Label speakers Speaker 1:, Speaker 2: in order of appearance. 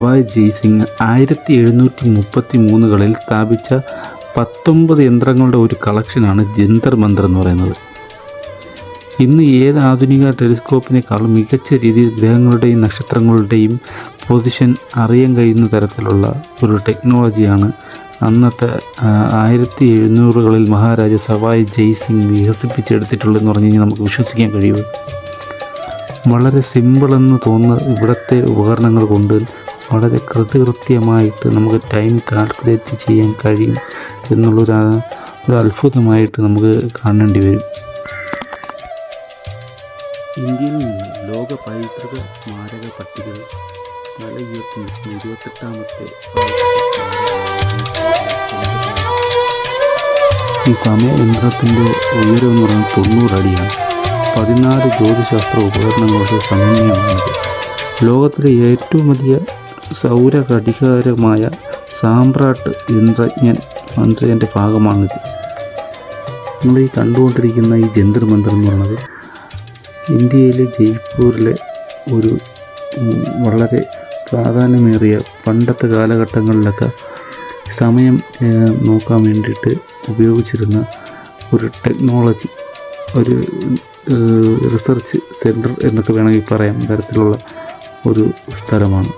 Speaker 1: സവായ് ജയ്സിംഗ് ആയിരത്തി എഴുന്നൂറ്റി മുപ്പത്തി മൂന്നുകളിൽ സ്ഥാപിച്ച പത്തൊമ്പത് യന്ത്രങ്ങളുടെ ഒരു കളക്ഷനാണ് ജന്തർ മന്ദർ എന്ന് പറയുന്നത്. ഇന്ന് ഏത് ആധുനിക ടെലിസ്കോപ്പിനേക്കാളും മികച്ച രീതിയിൽ ഗ്രഹങ്ങളുടെയും നക്ഷത്രങ്ങളുടെയും പൊസിഷൻ അറിയാൻ കഴിയുന്ന തരത്തിലുള്ള ഒരു ടെക്നോളജിയാണ് അന്നത്തെ ആയിരത്തി എഴുന്നൂറുകളിൽ മഹാരാജ സവായ് ജയ്സിംഗ് വികസിപ്പിച്ചെടുത്തിട്ടുള്ളതെന്ന് പറഞ്ഞു കഴിഞ്ഞാൽ നമുക്ക് വിശ്വസിക്കാൻ കഴിയുമോ വളരെ സിമ്പിളെന്ന് തോന്നുന്ന ഇവിടുത്തെ ഉപകരണങ്ങൾ കൊണ്ട് വളരെ കൃത്യമായിട്ട് നമുക്ക് ടൈം കാൽക്കുലേറ്റ് ചെയ്യാൻ കഴിയും എന്നുള്ളൊരു ഒരു അത്ഭുതമായിട്ട് നമുക്ക് കാണേണ്ടി വരും. ഇന്ത്യയിൽ നിന്ന് ലോക പൈതൃക സ്മാരക പട്ടികയിൽ തല ഉയർത്തി ഇരുപത്തെട്ടാമത്തെ ഈ സമയയന്ത്രത്തിന്റെ ഉയരം എന്ന് പറയുന്നത് തൊണ്ണൂറ് അടിയാണ്. പതിനാല് ജ്യോതിശാസ്ത്ര ഉപകരണങ്ങളുടെ സമന്വയമാണിത്. ലോകത്തിലെ ഏറ്റവും വലിയ സൗര ഘടികാരമായ സാമ്രാട്ട് യന്ത്രജ്ഞൻ മന്ത്രിന്റെ ഭാഗമാണിത്. നമ്മൾ ഈ കണ്ടുകൊണ്ടിരിക്കുന്ന ഈ ജന്തർ മന്ദർ എന്ന് പറയുന്നത് ഇന്ത്യയിലെ ജയ്പൂരിലെ ഒരു വളരെ പ്രാധാന്യമേറിയ പണ്ടത്തെ കാലഘട്ടങ്ങളിലൊക്കെ സമയം നോക്കാൻ വേണ്ടിയിട്ട് ഉപയോഗിച്ചിരുന്ന ഒരു ടെക്നോളജി ഒരു റിസർച്ച് സെന്റർ എന്നൊക്കെ വേണമെങ്കിൽ പറയാം. തരത്തിലുള്ള ഒരു സ്ഥലമാണ്.